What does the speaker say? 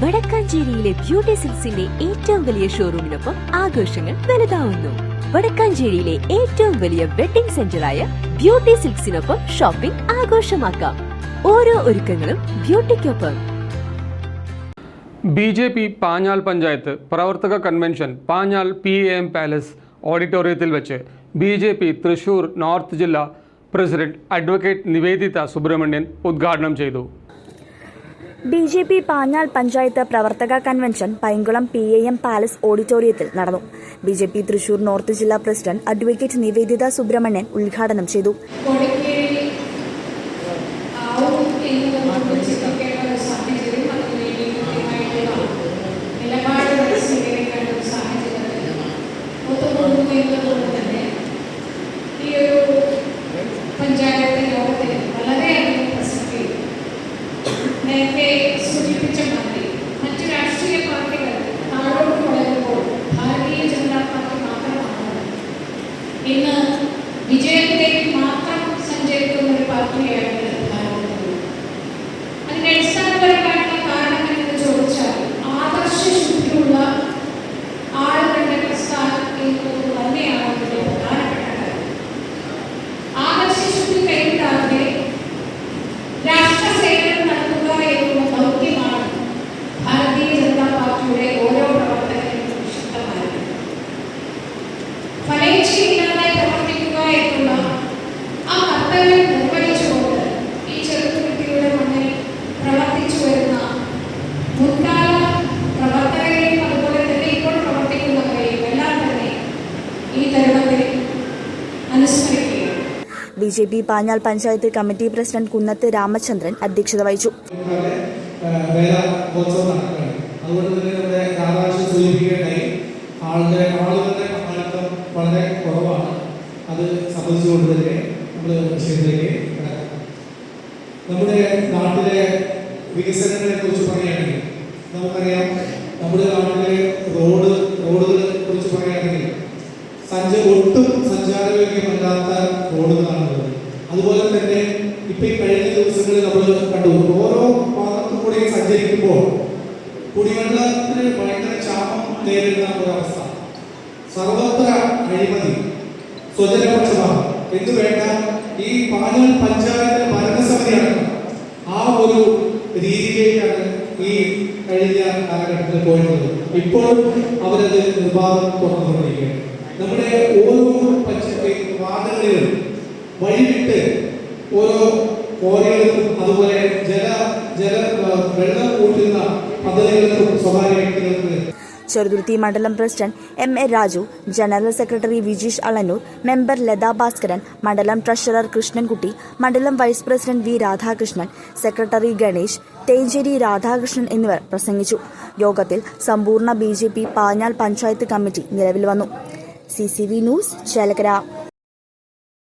വടക്കാഞ്ചേരിയിലെ beauty സിൽസിന്റെ ഏറ്റവും വലിയ ഷോറൂമിനൊപ്പം ആഘോഷങ്ങൾ വലുതാവുന്നു. വടക്കാഞ്ചേരിയിലെ ഏറ്റവും വലിയ വെഡിംഗ് സെന്ററായ ബ്യൂട്ടി സിൽക്സിനൊപ്പം ഷോപ്പിംഗ് ആഘോഷമാക്കാം. ഓരോ ഒരുക്കങ്ങളും ബ്യൂട്ടിക്കൊപ്പം. B J P Panjal panchayat പ്രവർത്തക convention Panjal P M palace ഓഡിറ്റോറിയത്തിൽ വെച്ച് B J P Thrissur north ജില്ലാ പ്രസിഡന്റ് അഡ്വക്കേറ്റ് നിവേദിത സുബ്രഹ്മണ്യൻ ഉദ്ഘാടനം ചെയ്തു. B J P Panjal panchayat പ്രവർത്തക convention Painkulam P A M palace ഓഡിറ്റോറിയത്തിൽ നടന്നു. B J P Thrissur north ജില്ലാ പ്രസിഡന്റ് അഡ്വക്കേറ്റ് നിവേദിത സുബ്രഹ്മണ്യൻ ഉദ്ഘാടനം ചെയ്തു. നേരത്തെ സൂചിപ്പിച്ച മാതിരി മറ്റു രാഷ്ട്രീയ പാർട്ടികൾ താഴോട്ട് വളരുമ്പോൾ ഭാരതീയ ജനതാ പാർട്ടി മാത്രമാണ്. ഇന്ന് വിജയത്തിലേക്ക് മാത്രം സഞ്ചരിക്കുന്ന ഒരു പാർട്ടിയാണ് B J P Panjal panchayat committee president Kunnath Ramachandran അധ്യക്ഷത വഹിച്ചു. അതുകൊണ്ട് നമ്മുടെ ആളുകളുടെ വളരെ കുറവാണ് അത് നമ്മൾ നമ്മുടെ നാട്ടിലെ വികസനങ്ങളെ കുറിച്ച് പറയുകയാണെങ്കിൽ നമുക്കറിയാം നമ്മുടെ നാട്ടിലെ റോഡ് റോഡുകളെ കുറിച്ച് പറയുകയാണെങ്കിൽ സഞ്ച ഒട്ടും സഞ്ചാരയോഗ്യമല്ലാത്ത തന്നെ ഇപ്പൊ ഈ കഴിഞ്ഞ ദിവസങ്ങളിൽ നമ്മൾ കണ്ടു ഓരോ ഭാഗത്തും കൂടി സഞ്ചരിക്കുമ്പോൾ കുടിവെള്ളത്തിന് ഭയങ്കര ചാപം നേരിടുന്ന ഒരവസ്ഥ സർവത്ര അഴിമതി സ്വജനപക്ഷപാതം എന്ന് വേണ്ട ഈ പാനൽ പഞ്ചായത്ത് ഭരണസമിതിയാണ് ആ ഒരു രീതിയിലേക്കാണ് ഈ കഴിഞ്ഞ കാലഘട്ടത്തിൽ പോയിരുന്നത്. ഇപ്പോൾ അവരത് നിർബാധം തുറന്നുകൊണ്ടിരിക്കുകയാണ്. നമ്മുടെ ഓരോ പഞ്ചായത്ത് വാർഡുകളിലും വഴിവിട്ട് ഓരോ കോറികൾക്കും അതുപോലെ ജല ജല വെള്ളം കൂട്ടുന്ന പദ്ധതികൾക്കും സ്വകാര്യ വ്യക്തികൾക്ക് ചെറുതുരുത്തി മണ്ഡലം president M A Raju general secretary Vijeesh Alannur member Latha Bhaskaran മണ്ഡലം ട്രഷറർ കൃഷ്ണൻകുട്ടി മണ്ഡലം vice president V Radhakrishnan secretary Ganesh Thencheri Radhakrishnan എന്നിവർ പ്രസംഗിച്ചു. യോഗത്തിൽ സമ്പൂർണ B J P Panjal panchayat committee നിലവിൽ വന്നു. C C V news Chelakkara.